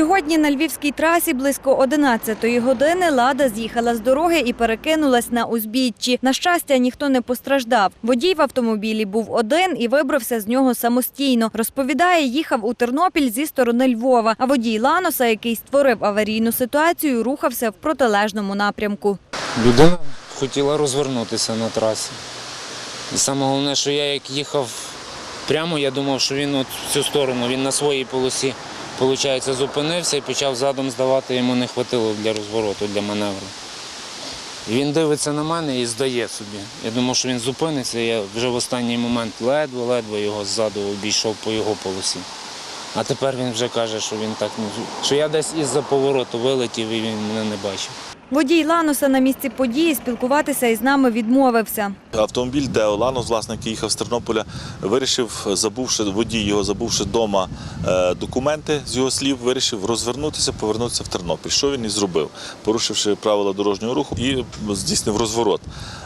Сьогодні на львівській трасі близько 11-ї години Лада з'їхала з дороги і перекинулась на узбіччі. На щастя, ніхто не постраждав. Водій в автомобілі був один і вибрався з нього самостійно. Розповідає, їхав у Тернопіль зі сторони Львова. А водій Ланоса, який створив аварійну ситуацію, рухався в протилежному напрямку. Людина хотіла розвернутися на трасі. І саме головне, що я як їхав прямо, я думав, що він от в цю сторону, він на своїй полосі, виходить, зупинився і почав задом здавати, йому не вистачило для розвороту, для маневру. І він дивиться на мене і здає собі. Я думав, що він зупиниться, я вже в останній момент ледве-ледве його ззаду обійшов по його полосі. А тепер він вже каже, що він так не що я десь із-за повороту вилетів і він мене не бачив. Водій Ланоса на місці події спілкуватися із нами відмовився. Автомобіль Део Ланос, власник, який їхав з Тернополя, вирішив, забувши водій його, забувши вдома е, документи з його слів, вирішив розвернутися, повернутися в Тернопіль. Що він і зробив, порушивши правила дорожнього руху і здійснив розворот.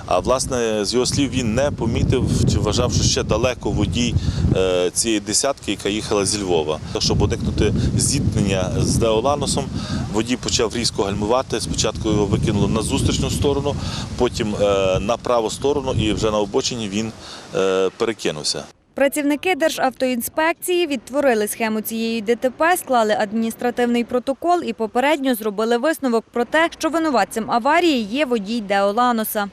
А власне, з його слів, він не помітив чи вважав, що ще далеко водій е, цієї десятки, яка їхала зі Львова. Щоб уникнути зіткнення з Део Ланосом, водій почав різко гальмувати. Спочатку його викинуло на зустрічну сторону, потім е, на праву сторону, і вже на обочині він е, перекинувся. Працівники Державтоінспекції відтворили схему цієї ДТП, склали адміністративний протокол і попередньо зробили висновок про те, що винуватцем аварії є водій Део Ланоса.